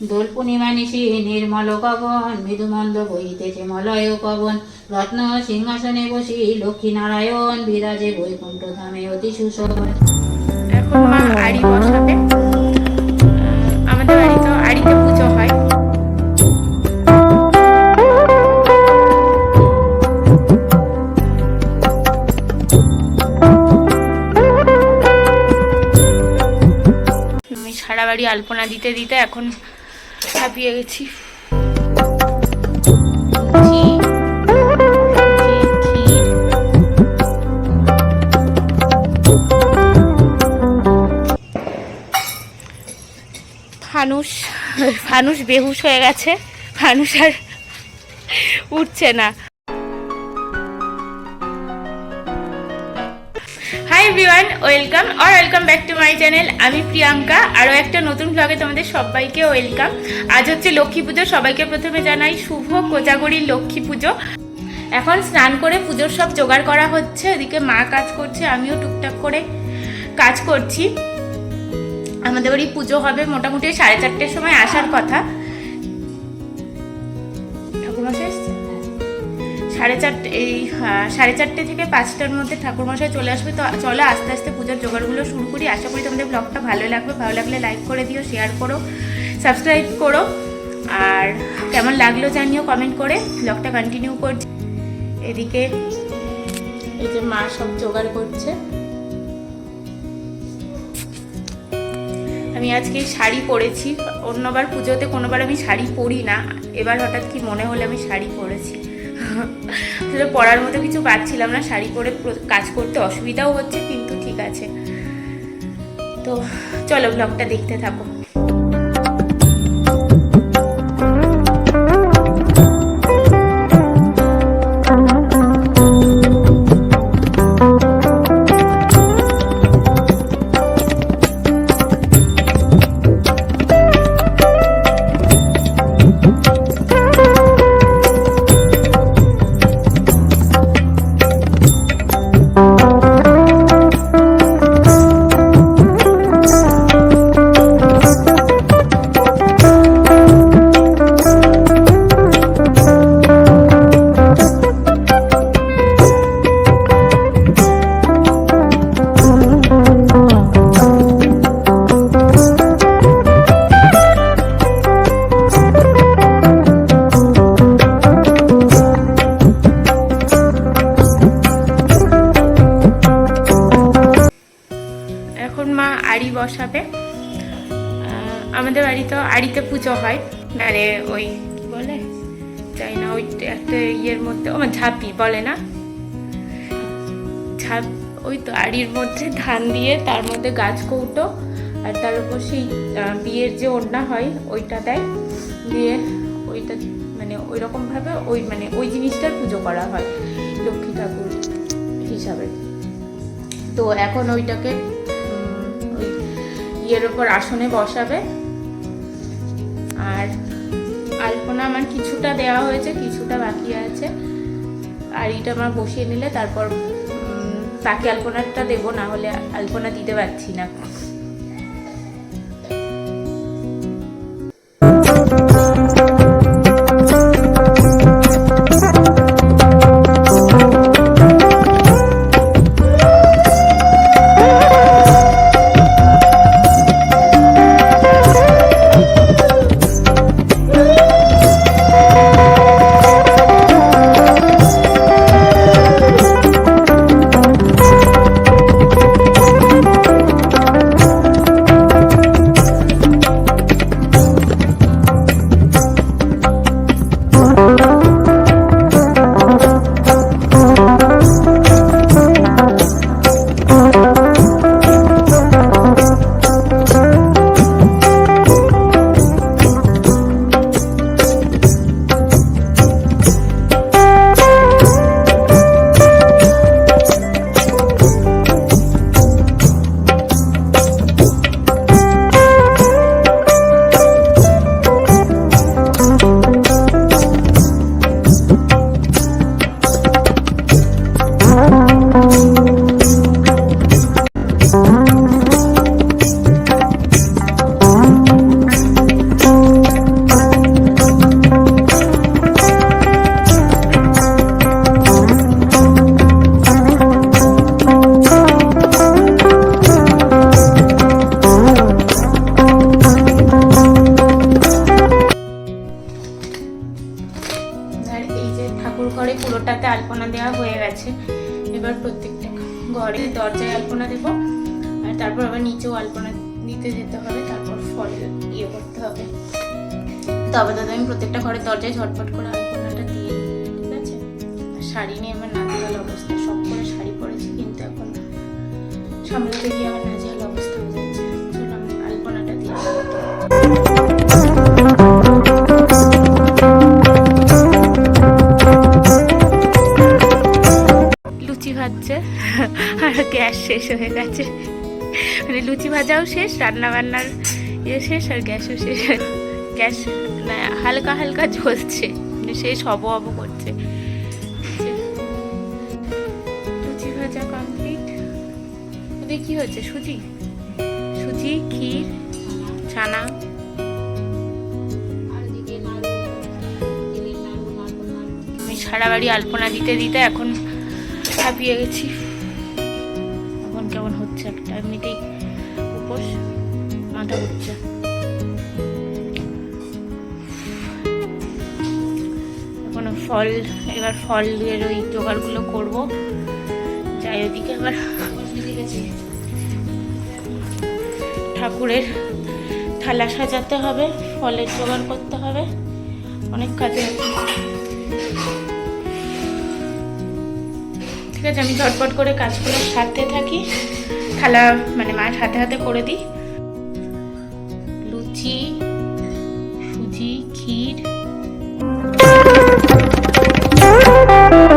দোল পূর্ণিমা নিশি নির্মল কবন মৃদুমন্দ বহিতেছে মলয় পবন রত্ন সিংহাসনে বসি লক্ষ্মী নারায়ণ বিরাজে বৈকুণ্ঠ ধামে অতি সুশোভন। এখন মা আড়ি আমাদের আড়িতে পুজো হয়। সারা বাড়ি আলপনা দিতে দিতে এখন হাঁপিয়ে গেছি ফানুস ফানুস বেহুশ হয়ে গেছে ফানুস আর উঠছে না everyone welcome or welcome back to my channel আমি প্রিয়াঙ্কা আরও একটা নতুন ব্লগে তোমাদের সবাইকে ওয়েলকাম আজ হচ্ছে লক্ষ্মী পুজো, সবাইকে প্রথমে জানাই শুভ কোজাগরীর লক্ষ্মী পুজো। এখন স্নান করে পুজোর সব জোগাড় করা হচ্ছে, এদিকে মা কাজ করছে, আমিও টুকটাক করে কাজ করছি। আমাদের বাড়ি পুজো হবে মোটামুটি সাড়ে চারটের সময় আসার কথা। ঠাকুরমশাই এসছে? সাড়ে চারটে এই আহ, সাড়ে চারটে থেকে পাঁচটার মধ্যে ঠাকুরমশাই চলে আসবে। তো চলো আস্তে আস্তে পুজোর জোগাড়গুলো শুরু করি। আশা করি তোমাদের ব্লগটা ভালো লাগবে। ভালো লাগলে লাইক করে দিও শেয়ার করো সাবস্ক্রাইব করো। আর কেমন লাগল জানিও কমেন্ট করে। ব্লগটা কন্টিনিউ করছি। এদিকে এই যে মা সব জোগাড় করছে। আমি আজকে শাড়ি পরেছি। অন্যবার পুজোতে কোনোবার আমি শাড়ি পরি না। এবার হঠাৎ কি মনে হলো আমি শাড়ি পরেছি। আসলে পরার মতো কিছু পাচ্ছিলাম না, শাড়ি পরে কাজ করতে অসুবিধাও হচ্ছে, কিন্তু ঠিক আছে। তো চলো ব্লগটা দেখতে থাকো। বসাবে। আমাদের বাড়িতে আড়িতে পুজো হয়। মানে ওই বলে? জানি না, ওই একটা ইয়ের মধ্যে, ও, ঝাঁপি বলে না? ঝাঁপ, ওই তো আড়ির মধ্যে ধান দিয়ে তার মধ্যে গাছ কৌটো আর তার উপর সেই বিয়ের যে ওড়না হয়, ওইটা দেয়। দিয়ে ওইটা মানে ওই রকমভাবে ওই মানে ওই জিনিসটার পুজো করা হয় লক্ষ্মী ঠাকুর হিসাবে। তো এখন ওইটাকে ইয়ের ওপর আসনে বসাবে। আর আলপনা আমার কিছুটা দেওয়া হয়েছে, কিছুটা বাকি আছে। আর এটা আমার বসিয়ে নিলে তারপর তাকে আলপনাটা দেবো, না হলে আলপনা দিতে পারছি না। প্রত্যেকটা ঘরের দরজায় ঝটপট করে আলপনাটা দিয়ে ঠিক আছে? আর শাড়ি নিয়ে আমার নাজেহাল অবস্থা, সব করে শাড়ি পরেছি কিন্তু এখন সামলাতে গিয়ে আমার নাজেহাল অবস্থা হয়ে যাচ্ছে। আমি আলপনাটা দিয়ে ভাজছে, আর গ্যাস শেষ হয়ে গেছে। মানে লুচি ভাজাও শেষ রান্না বান্নার ইয়ে শেষ, আর গ্যাসও শেষ গ্যাস হালকা হালকা জ্বলছে। শেষ হব হব করছে। ভাজা কি হচ্ছে? সুজি? সুজি, ক্ষীর, ছানা। আমি সারা বাড়ি আলপনা দিতে দিতে এখন হাঁপিয়ে গেছি। এখন কেমন হচ্ছে একটা? এমনিতেই উপোস, মাথা ঘুরছে। ফল, এবার ফলের ওই জোগাড়গুলো করব। যাই ওদিকে আবার ঠাকুরের থালা সাজাতে হবে, ফলের জোগাড় করতে হবে। অনেক কাজে ঠিক আছে, আমি ঝটপট করে কাজগুলো সারতে থাকি। থালা মানে মায়ের হাতে হাতে করে দিই। লুচি এখন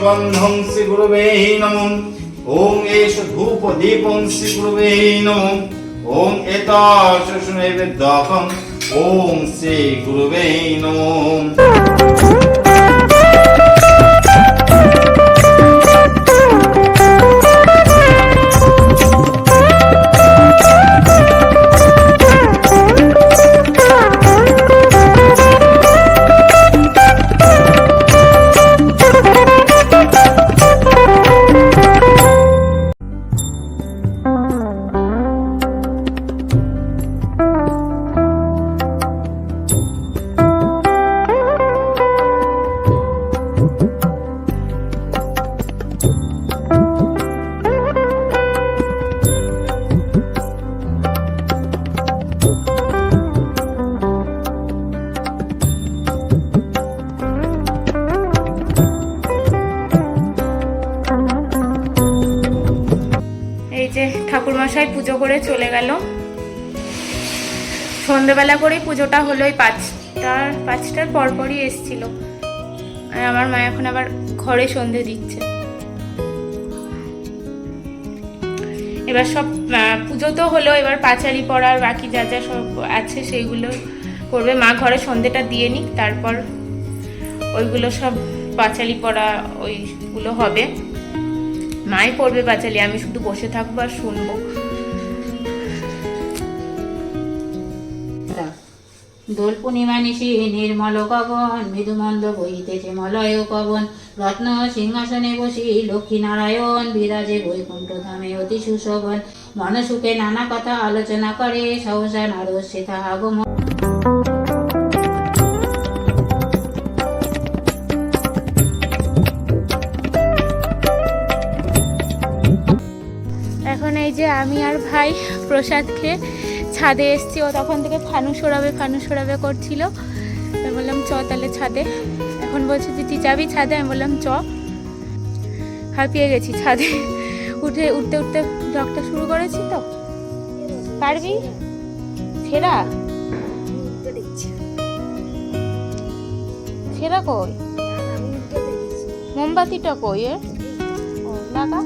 গন্ধং শ্রী গুরুবে নমঃ ওং এষ ধূপ দীপং শ্রী গুরুবে নমঃ ওং এতাশ শুনে বেদকং ওং শ্রী গুরুবে নমঃ ঠাকুরমশাই পুজো করে চলে গেল। সন্ধেবেলা করেই পুজোটা হলো ওই পাঁচটার পাঁচটার পরপরই এসছিল। আর আমার মা এখন আবার ঘরে সন্ধে দিচ্ছে। এবার সব পুজো তো হলো, এবার পাঁচালি পড়ার বাকি যা যা সব আছে সেইগুলো করবে। মা ঘরে সন্ধেটা দিয়ে নিক, তারপর ওইগুলো সব পাঁচালি পড়া ওইগুলো হবে। মাই পড়বে পাঁচালি আমি শুধু বসে থাকব আর শুনব। দোল পূর্ণিমা নিশি নির্মল গগন, মৃদুমন্দ বইতেছে মলয় কবন রত্ন সিংহাসনে বসি লক্ষ্মী নারায়ণ বিরাজে বৈকুণ্ঠ ধামে অতি সুশোভন। মনসুখে নানা কথা আলোচনা করে, সহসা নারদ সেথা আগমন এই যে আমি আর ভাই প্রসাদ খেয়ে ছাদে এসছি। ও তখন থেকে ফানু ওড়াবে ফানু ওড়াবে করছিল। আমি বললাম চ তাহলে ছাদে। এখন বলছে দিদি যাবি ছাদে? আমি বললাম চ। হাঁপিয়ে গেছি ছাদে। উঠে উঠতে উঠতে ডকটা শুরু করেছি তো। পারবি? ছেঁড়া? ছেঁড়া কই? মোমবাতিটা কই এর? ও লাগা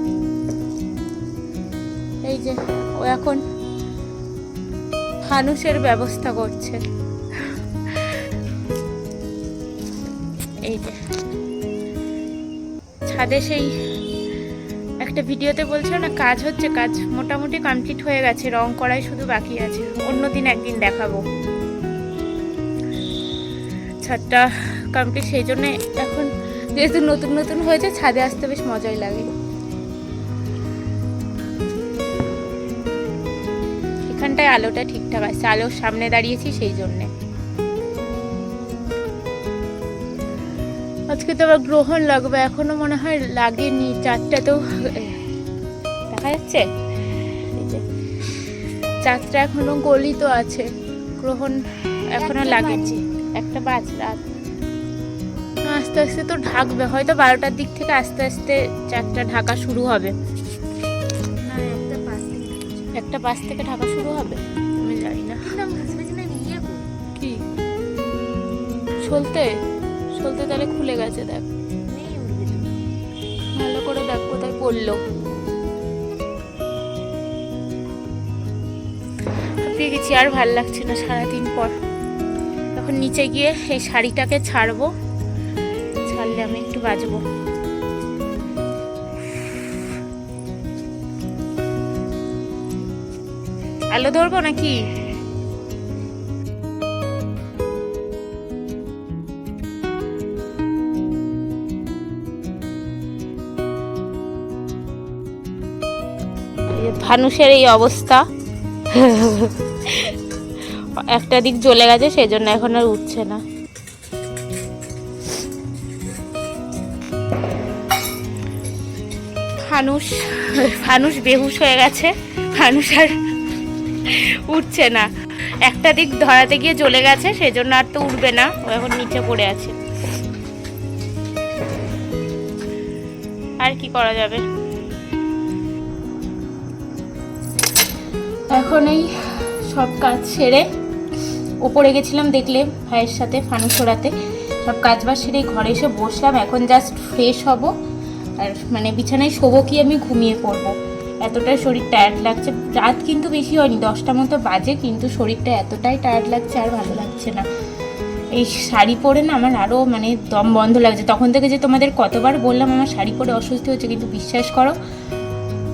এই যে, ও এখন ফানুসের ব্যবস্থা করছে। এই যে। ছাদে সেই একটা ভিডিওতে বলছিল না, কাজ হচ্ছে, কাজ মোটামুটি কমপ্লিট হয়ে গেছে, রং করাই শুধু বাকি আছে। অন্যদিন একদিন দেখাবো। ছাদটা কমপ্লিট সেই জন্য এখন যেহেতু নতুন নতুন হয়েছে, ছাদে আসতে বেশ মজাই লাগে। এখানটায় আলোটা ঠিকঠাক আছে আলোর সামনে দাঁড়িয়েছি সেই জন্যে। আজকে তো আবার গ্রহণ লাগবে এখনও মনে হয় লাগেনি চারটাতেও দেখা যাচ্ছে? চারটা এখনও গলিত আছে গ্রহণ এখনও লাগেনি। একটা বাজ রাত। আস্তে আস্তে তো ঢাকবে হয়তো বারোটার দিক থেকে আস্তে আস্তে চারটা ঢাকা শুরু হবে। একটা বাস থেকে ঢাকা শুরু হবে? আমি জানি না। কি? সলতে সলতে তাহলে খুলে গেছে, দেখ। ভালো করে দেখ কোথায় পড়ল। হাঁপিয়ে গেছি আর ভালো লাগছে না সারাদিন পর। এখন নিচে গিয়ে এই শাড়িটাকে ছাড়বো। ছাড়লে আমি একটু বাজবো। আলো ধরবো নাকি? ফানুসের এই অবস্থা। একটা দিক জ্বলে গেছে সেই জন্য এখন আর উঠছে না। ফানুস ফানুস বেহুশ হয়ে গেছে। ফানুস আর উঠছে না। একটা দিক ধরাতে গিয়ে জ্বলে গেছে সেই জন্য আর তো উঠবে না। ও এখন নিচে পড়ে আছে। আর কি করা যাবে? এখন এই সব কাজ সেরে ওপরে গেছিলাম দেখলে ভাইয়ের সাথে ফানুস ছড়াতে। সব কাজ বাজ সেরে ঘরে এসে বসলাম, এখন জাস্ট ফ্রেশ হব। আর মানে বিছানায় শোবো কি আমি, ঘুমিয়ে পড়ব। এতটাই শরীর টায়ার্ড লাগছে। রাত কিন্তু বেশি হয়নি, দশটা মতো বাজে, কিন্তু শরীরটা এতটাই টায়ার্ড লাগছে আর ভালো লাগছে না। এই শাড়ি পরে না আমার আরও মানে দম বন্ধ লাগছে। তখন থেকে যে তোমাদের কতবার বললাম আমার শাড়ি পরে অস্বস্তি হচ্ছে কিন্তু বিশ্বাস করো,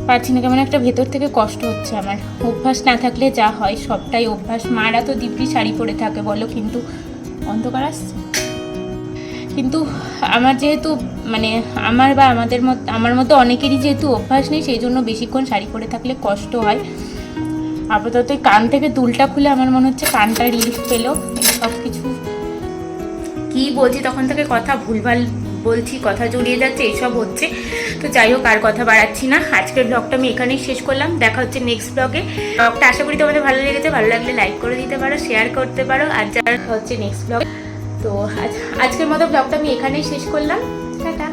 পারছি না, কেমন একটা ভেতর থেকে কষ্ট হচ্ছে আমার। অভ্যাস না থাকলে যা হয় সবটাই অভ্যাস। মারা তো দিব্যি শাড়ি পরে থাকে বলো, কিন্তু অন্ধকার আসছে। কিন্তু আমার যেহেতু মানে আমার বা আমাদের মত, আমার মতো অনেকেরই যেহেতু অভ্যাস নেই, সেই জন্য বেশিক্ষণ শাড়ি পরে থাকলে কষ্ট হয়। আপাতত এই কান থেকে দুলটা খুলে আমার মনে হচ্ছে কানটা রিলিফ পেল সব কিছু কি বলছি, তখন থেকে কথা ভুলভাল বলছি, কথা জড়িয়ে যাচ্ছে এইসব হচ্ছে। তো যাই হোক, আর কথা বাড়াচ্ছি না। আজকের ব্লগটা আমি এখানেই শেষ করলাম। দেখা হচ্ছে নেক্সট ব্লগে ব্লগটা আশা করি তোমাদের ভালো লেগেছে। ভালো লাগলে লাইক করে দিতে পারো শেয়ার করতে পারো। আর যারা হচ্ছে নেক্সট ব্লগ তো আজকের মতো ব্লগটা আমি এখানেই শেষ করলাম। টাটা।